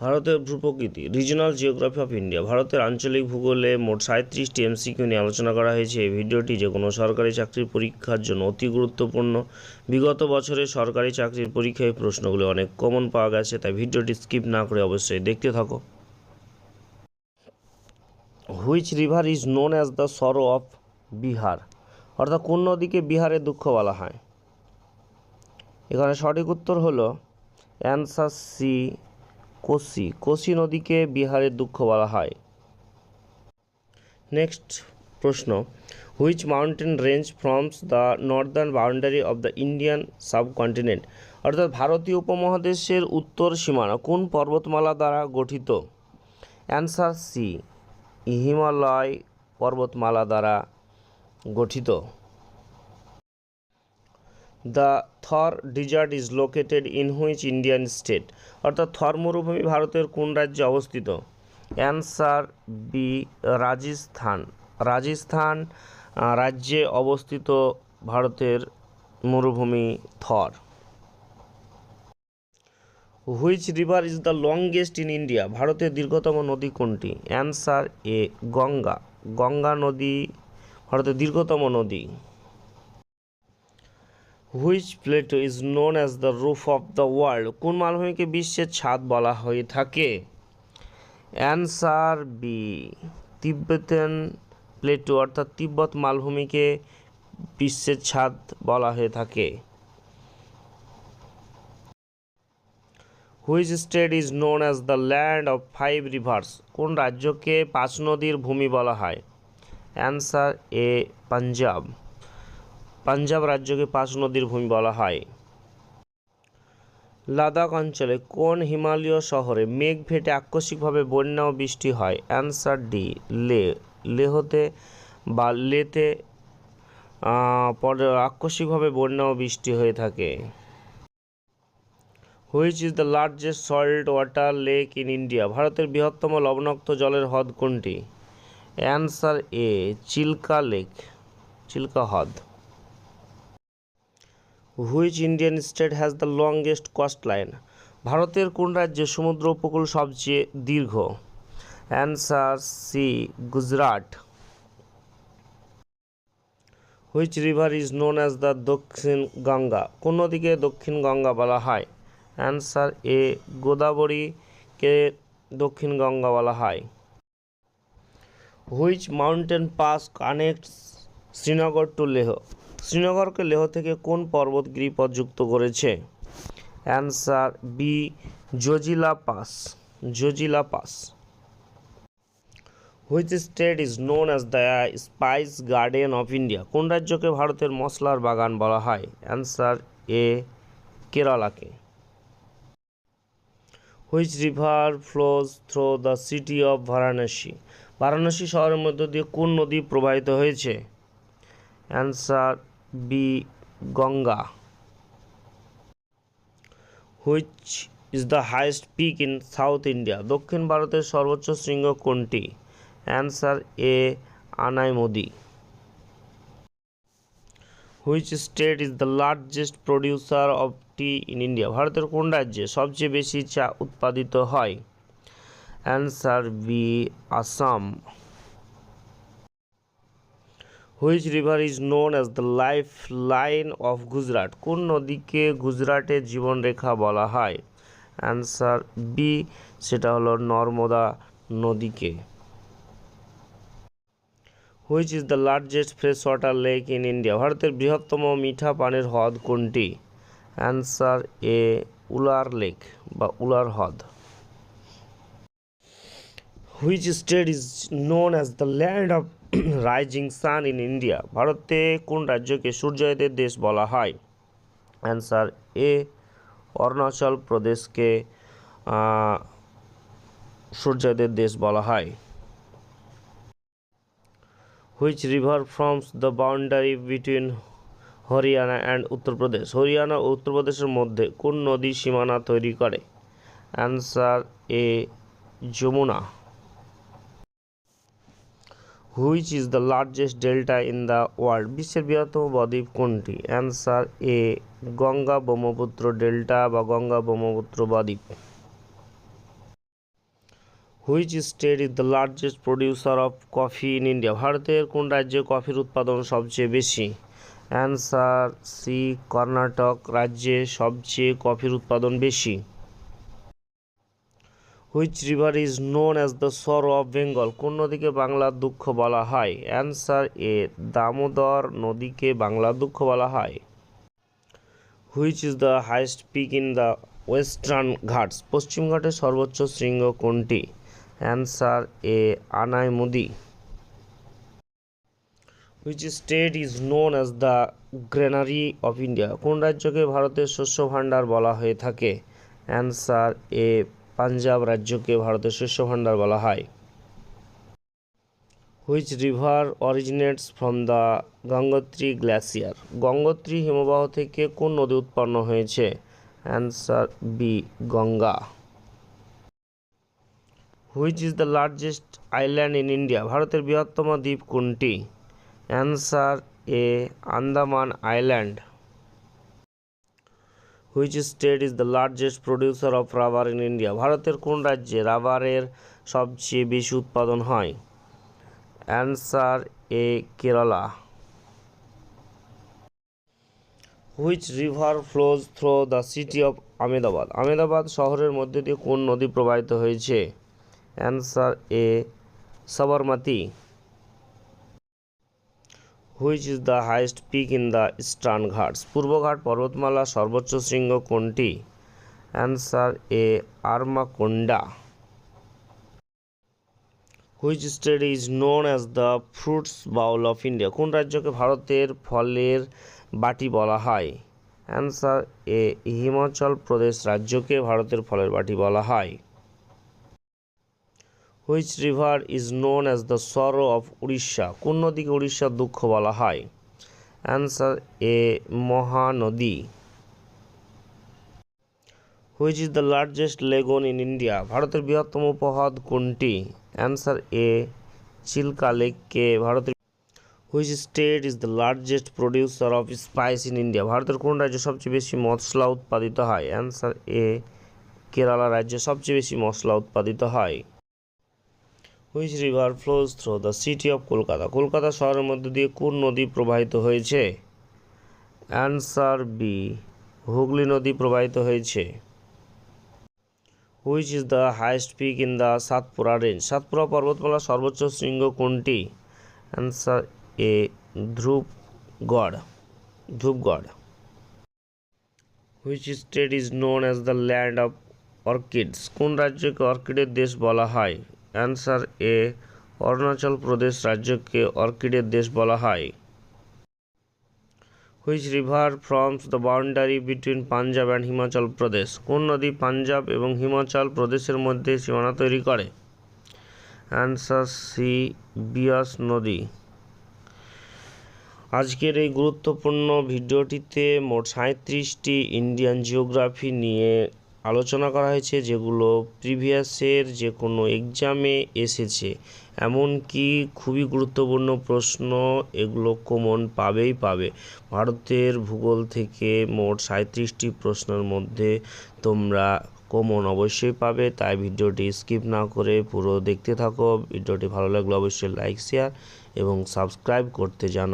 ভারতের ভূপ্রকৃতি regional geography of India ভারতের আঞ্চলিক ভূগোলে মোট সাঁত্রিশটি এমসিকিউ নিয়ে আলোচনা করা হয়েছে। এই ভিডিওটি যে কোনো সরকারি চাকরির পরীক্ষার জন্য অতি গুরুত্বপূর্ণ। বিগত বছরে সরকারি চাকরির পরীক্ষায় প্রশ্নগুলো অনেক কমন পাওয়া গেছে, তাই ভিডিওটি স্কিপ না করে অবশ্যই দেখতে থাকো। Which river is known as the sorrow of Bihar অর্থাৎ কোন নদীকে বিহারের দুঃখ বলা হয়? এখানে সঠিক উত্তর হলো অ্যান্সার সি কোসি কোসি নদীকে বিহারের দুঃখ বলা হয়। নেক্সট প্রশ্ন which mountain range forms the northern boundary of the Indian subcontinent অর্থাৎ ভারতীয় উপমহাদেশের উত্তর সীমানা কোন পর্বতমালা দ্বারা গঠিত? অ্যান্সার সি, হিমালয় পর্বতমালা দ্বারা গঠিত। The Thar desert is located in which Indian state অর্থাৎ থর মরুভূমি ভারতের কোন রাজ্যে অবস্থিত? Answer B Rajasthan. রাজস্থান রাজ্যে অবস্থিত ভারতের মরুভূমি Thar which river is the longest in India ভারতের দীর্ঘতম নদী কোনটি? Answer A Ganga. গঙ্গা নদী, ভারতের দীর্ঘতম নদী। Which plateau is known as the roof of the world. কোন মালভূমিকে বিশ্বের ছাদ বলা হয়ে থাকে? অ্যান্সার বি তিব্বতেন প্লেটো, অর্থাৎ তিব্বত মালভূমিকে বিশ্বের ছাদ বলা হয়ে থাকে। Which state is known as the land of five rivers, কোন রাজ্যকে পাঁচ নদীর ভূমি বলা হয়? অ্যান্সার এ, পাঞ্জাব। পাঞ্জাব রাজ্যকে পাঁচ নদীর ভূমি বলা হয়। লাদাখ অঞ্চলে কোন হিমালয় শহরে মেঘ ফেটে আকস্মিকভাবে বন্যা ও বৃষ্টি হয়? অ্যান্সার ডি, লে, লেহতে বা লেতে পরে আকস্মিকভাবে বন্যা ও বৃষ্টি হয়ে থাকে। Which is the largest salt water lake in India? ভারতের বৃহত্তম লবণাক্ত জলের হ্রদ কোনটি? Answer A, Chilka lake, Chilka হ্রদ। Which Indian state has the longest coast line. ভারতের কোন রাজ্যে সমুদ্র উপকূল সবচেয়ে দীর্ঘ? Answer C, Gujarat. Which river is known as the Dakshin Ganga? কোন নদীকে দক্ষিণ গঙ্গা বলা হয়? অ্যান্সার এ গোদাবরীকে দক্ষিণ গঙ্গা বলা হয়। Which mountain pass connects Srinagar to Leh. শ্রীনগরকে Leh থেকে কোন পর্বত গিরিপথ যুক্ত করেছে? Answer B, Zojila pass. Zojila pass. Which state is known as the spice garden of India? কোন রাজ্যকে ভারতের মশলার বাগান বলা হয়? Answer A, কেরালাকে। Which river flows through the city of Varanasi? Varanasi শহরের মধ্য দিয়ে কোন নদী প্রবাহিত হয়েছে? Answer B Ganga. Which is the highest peak in south India দক্ষিণ ভারতের সর্বোচ্চ শৃঙ্গ কোনটি? Answer A Anaimudi which state is the largest producer of tea in India ভারতের কোন রাজ্যে সবচেয়ে বেশি চা উৎপাদিত হয়? Answer B Assam which river is known as the life line of Gujarat. কোন নদীকে গুজরাটের জীবনরেখা বলা হয়? অ্যান্সার বি, সেটা হলো নর্মদা নদীকে। Which is the largest fresh water lake in India? ভারতের বৃহত্তম মিঠা পানির হ্রদ কোনটি? অ্যান্সার এ, উলার লেক বা উলার হ্রদ। Which state is known as the land of rising sun in India ভারতে কোন রাজ্যকে সূর্যোদয়ের দেশ বলা হয়? অ্যান্সার এ অরুণাচল প্রদেশকে সূর্যোদয়ের দেশ বলা হয়। Which river forms the boundary between Haryana and Uttar Pradesh Haryana ও উত্তরপ্রদেশের মধ্যে কোন নদী সীমানা তৈরি করে? Answer A Yamuna. Which is the largest delta in the world বিশ্বের বৃহত্তম বদ্বীপ কোনটি? Answer A Ganga Brahmaputra delta বা গঙ্গা ব্রহ্মপুত্র বদ্বীপ। Which state is the largest producer of coffee in India ভারতের কোন রাজ্যে কফির উৎপাদন সবচেয়ে বেশি? অ্যান্সার সি কর্ণাটক রাজ্যে সবচেয়ে কফির উৎপাদন বেশি। Which river is known as the sorrow of Bengal কোন নদীকে বাংলার দুঃখ বলা হয়? অ্যান্সার এ দামোদর নদীকে বাংলার দুঃখ বলা হয়। Which is the highest peak in the western ghats পশ্চিম ঘাটের সর্বোচ্চ শৃঙ্গ কোনটি? Answer A Anai Anaimudi. Which state is known as the granary of India কোন রাজ্যকে ভারতের শস্য ভাণ্ডার বলা হয়ে থাকে? অ্যান্সার এ পাঞ্জাব রাজ্যকে ভারতের শস্য ভাণ্ডার বলা হয়। Which river originates from the Gangotri glacier Gangotri হিমবাহ থেকে কোন নদী উৎপন্ন হয়েছে? Answer B, Ganga. Which is the largest island in India? ভারতের বৃহত্তম দ্বীপ কোনটি? Answer A, Andaman island. Which state is the largest producer of rubber in India ভারতের কোন রাজ্যে রাবারের সবচেয়ে বেশি উৎপাদন হয়? Answer A Kerala which river flows through the city of Ahmedabad Ahmedabad শহরের মধ্যে দিয়ে কোন নদী প্রবাহিত হয়েছে? Answer A Sabarmati which is the highest peak in the eastern ghats পূর্বঘাট পর্বতমালা, সর্বোচ্চ শৃঙ্গ কোনটি? Answer A Armakonda which state is known as the fruits bowl of India কোন রাজ্যকে ভারতের ফলের বাটি বলা হয়? অ্যান্সার এ হিমাচল প্রদেশ রাজ্যকে ভারতের ফলের বাটি বলা হয়। Which river is known as the sorrow of Orissa কোন নদীকে উড়িষ্যার দুঃখ বলা হয়? Answer A Mahanadi. Which is the largest lagoon in India ভারতের বৃহত্তম উপহ্রদ কোনটি? অ্যান্সার এ চিল্কা লেককে ভারতের which state is the largest producer of spice in India ভারতের কোন রাজ্যে সবচেয়ে বেশি মশলা উৎপাদিত হয়? অ্যান্সার এ কেরালা রাজ্যে সবচেয়ে বেশি মশলা উৎপাদিত হয়। Which river flows through the city of Kolkata Kolkata শহরের মধ্যে দিয়ে কোন নদী প্রবাহিত হয়েছে? অ্যান্সার বি হুগলি নদী প্রবাহিত হয়েছে। Which is the highest peak in the Satpura range Satpura পর্বতমালার সর্বোচ্চ শৃঙ্গ কোনটি? Answer A Dhupgarh. Dhupgarh. Which state is known as the land of orchids কোন রাজ্যকে অর্কিডের দেশ বলা হয়? অ্যান্সার এ, অরুণাচল প্রদেশ রাজ্যকে অর্কিডের দেশ বলা হয়। Which river forms the boundary between Punjab and Himachal Pradesh? কোন নদী পাঞ্জাব এবং হিমাচল প্রদেশের মধ্যে সীমানা তৈরি করে? অ্যান্সার সি, বিয়াস নদী। আজকের এই গুরুত্বপূর্ণ ভিডিওটিতে মোট সাঁত্রিশটি ইন্ডিয়ান জিওগ্রাফি নিয়ে আলোচনা করা হয়েছে যেগুলো প্রিভিয়াসের যে কোনো এক্সামে এসেছে। এমনকি খুবই গুরুত্বপূর্ণ প্রশ্ন এগুলো কমন পাবেই পাবে। ভারতের ভূগোল থেকে মোট সাঁত্রিশটি প্রশ্নের মধ্যে তোমরা কমন অবশ্যই পাবে। তাই ভিডিওটি স্কিপ না করে পুরো দেখতে থাকো। ভিডিওটি ভালো লাগলে অবশ্যই লাইক, শেয়ার এবং সাবস্ক্রাইব করতে যেন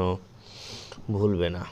ভুলবে না।